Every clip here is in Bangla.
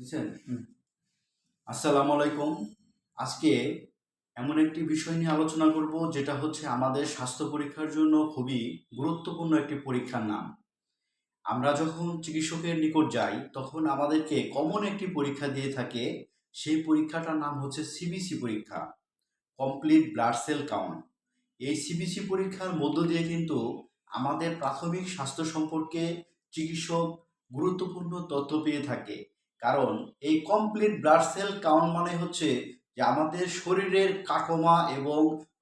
বুঝছেন? আসসালামু আলাইকুম। আজকে এমন একটি বিষয় নিয়ে আলোচনা করব যেটা হচ্ছে আমাদের স্বাস্থ্য পরীক্ষার জন্য খুবই গুরুত্বপূর্ণ একটি পরীক্ষার নাম। আমরা যখন চিকিৎসকের নিকট যাই তখন আমাদেরকে কমন একটি পরীক্ষা দিয়ে থাকে। সেই পরীক্ষাটার নাম হচ্ছে সিবিসি পরীক্ষা কমপ্লিট ব্লাড সেল কাউন্ট। এই সিবিসি পরীক্ষার মধ্য দিয়ে কিন্তু আমাদের প্রাথমিক স্বাস্থ্য সম্পর্কে চিকিৎসক গুরুত্বপূর্ণ তথ্য পেয়ে থাকে। কারণ এই কমপ্লিট ব্লাড সেল কাউন্ট মানে হচ্ছে যে আমাদের শরীরের কাঠামা এবং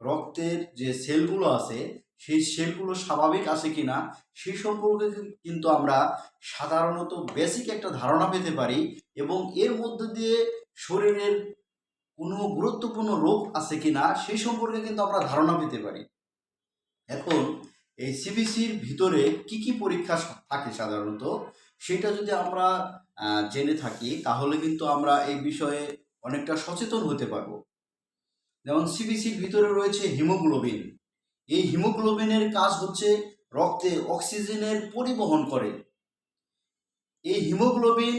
রক্তের যে সেলগুলো আছে, সেই সেলগুলো স্বাভাবিক আছে কিনা সেই সম্পর্কে কিন্তু আমরা সাধারণত বেসিক একটা ধারণা পেতে পারি এবং এর মধ্যে দিয়ে শরীরের কোনো গুরুত্বপূর্ণ রোগ আছে কি না সেই সম্পর্কে কিন্তু আমরা ধারণা পেতে পারি। এখন এই সিবিসির ভিতরে কি কি পরীক্ষা থাকে সাধারণত? সেটা যদি আমরা জেনে থাকি, তাহলে কিন্তু আমরা এই বিষয়ে অনেকটা সচেতন হতে পারব। যেমন সিবিসির ভিতরে রয়েছে হিমোগ্লোবিন। এই হিমোগ্লোবিনের কাজ হচ্ছে রক্তে অক্সিজেনের পরিবহন করে। এই হিমোগ্লোবিন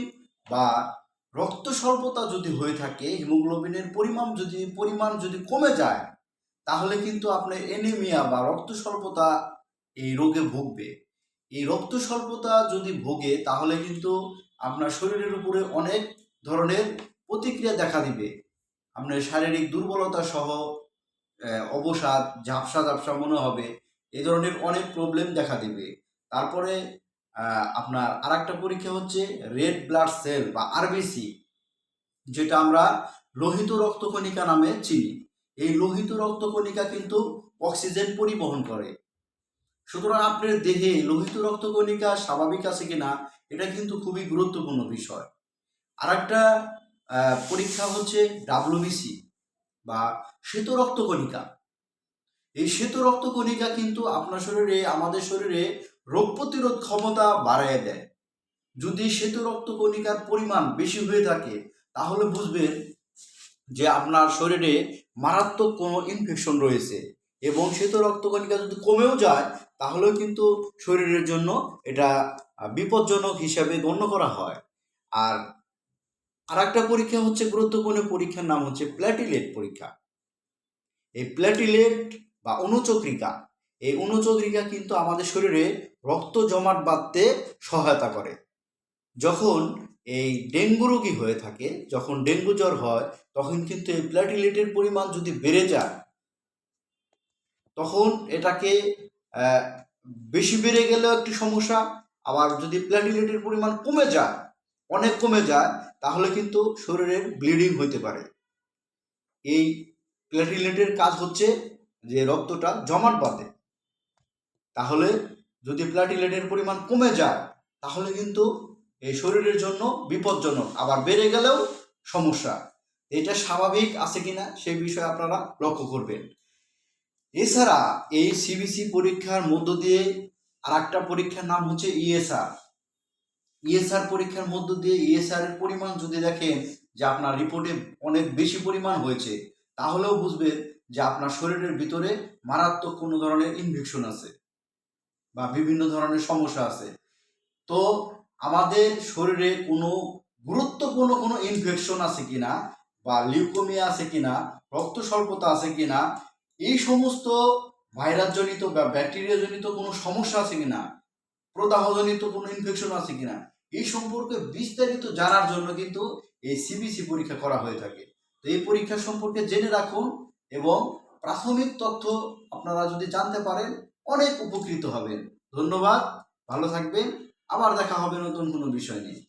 বা রক্ত স্বল্পতা যদি হয়ে থাকে, হিমোগ্লোবিনের পরিমাণ যদি পরিমাণ যদি কমে যায়, তাহলে কিন্তু আপনার এনিমিয়া বা রক্ত স্বল্পতা এই রোগে ভুগবে। এই রক্ত স্বল্পতা যদি ভোগে, তাহলে কিন্তু আপনার শরীরের উপরে অনেক ধরনের প্রতিক্রিয়া দেখা দিবে। আপনার শারীরিক দুর্বলতা সহ অবসাদ, ঝাপসা ঝাপসা মনে হবে এই ধরনের অনেক প্রবলেম দেখা দিবে। তারপরে আপনার আরেকটা পরীক্ষা হচ্ছে রেড ব্লাড সেল বা আরবিসি যেটা আমরা লোহিত রক্তকণিকা নামে চিনি। এই লোহিত রক্তকণিকা কিন্তু অক্সিজেন পরিবহন করে। সুতরাং আপনার দেহে লোহিত রক্তকণিকা স্বাভাবিক আছে কিনা, এটা কিন্তু খুবই গুরুত্বপূর্ণ বিষয়। আর একটা পরীক্ষা হচ্ছে ডাব্লিউবিসি বা শ্বেত রক্তকণিকা। এই শ্বেত রক্তকণিকা কিন্তু আপনার শরীরে, আমাদের শরীরে রোগ প্রতিরোধ ক্ষমতা বাড়ায় দেয়। যদি শ্বেত রক্তকণিকার পরিমাণ বেশি হয়ে থাকে, তাহলে বুঝবেন যে আপনার শরীরে মারাত্মক কোনো ইনফেকশন রয়েছে এবং শ্বেত রক্তকণিকা যদি কমেও যায় তাহলেও কিন্তু শরীরের জন্য এটা বিপজ্জনক হিসাবে গণ্য করা হয়। আর আরেকটা পরীক্ষা হচ্ছে গুরুত্বপূর্ণ পরীক্ষার নাম হচ্ছে প্ল্যাটিলেট পরীক্ষা। এই প্ল্যাটিলেট বা অনুচক্রিকা, এই অনুচক্রিকা কিন্তু আমাদের শরীরে রক্ত জমাট বাঁধতে সহায়তা করে। যখন এই ডেঙ্গু রোগী হয়ে থাকে, যখন ডেঙ্গু জ্বর হয়, তখন কিন্তু এই প্ল্যাটিলেটের পরিমাণ যদি বেড়ে যায়, তখন এটাকে বেশি বেড়ে গেলেও একটি সমস্যা। আবার যদি প্ল্যাটিলেটের পরিমাণ কমে যায়, অনেক কমে যায়, তাহলে কিন্তু শরীরের ব্লিডিং হইতে পারে। এই প্ল্যাটিলেটের কাজ হচ্ছে যে রক্তটা জমাট বাঁধে। তাহলে যদি প্ল্যাটিলেটের পরিমাণ কমে যায়, তাহলে কিন্তু এই শরীরের জন্য বিপজ্জনক। আবার বেড়ে গেলেও সমস্যা। এটা স্বাভাবিক আছে কিনা সেই বিষয়ে আপনারা লক্ষ্য করবেন। এছাড়া এই সিবিসি পরীক্ষার মধ্য দিয়ে আর একটা পরীক্ষার নাম হচ্ছে ইএসআর ইএসআর পরীক্ষার মধ্য দিয়ে ইএসআর এর পরিমাণ যদি দেখেন যে আপনার রিপোর্টে অনেক বেশি পরিমাণ হয়েছে, তাহলেও বুঝবেন যে আপনার শরীরের ভিতরে মারাত্মক কোনো ধরনের ইনফেকশন আছে বা বিভিন্ন ধরনের সমস্যা আছে। তো আমাদের শরীরে কোনো গুরুত্বপূর্ণ কোনো ইনফেকশন আছে কিনা বা লিউকোমিয়া আছে কিনা রক্ত স্বল্পতা আছে কিনা এই সমস্ত ভাইরাস জনিত বা ব্যাকটেরিয়া জনিত কোনো সমস্যা আছে কিনা? প্রদাহজনিত কোনো ইনফেকশন আছে কিনা? এই সম্পর্কে বিস্তারিত জানার জন্য কিন্তু এই সিবিসি পরীক্ষা করা হয়ে থাকে। তো এই পরীক্ষা সম্পর্কে জেনে রাখুন এবং প্রাথমিক তথ্য আপনারা যদি জানতে পারেন, অনেক উপকৃত হবেন। ধন্যবাদ, ভালো থাকবেন। আবার দেখা হবে নতুন কোনো বিষয় নিয়ে।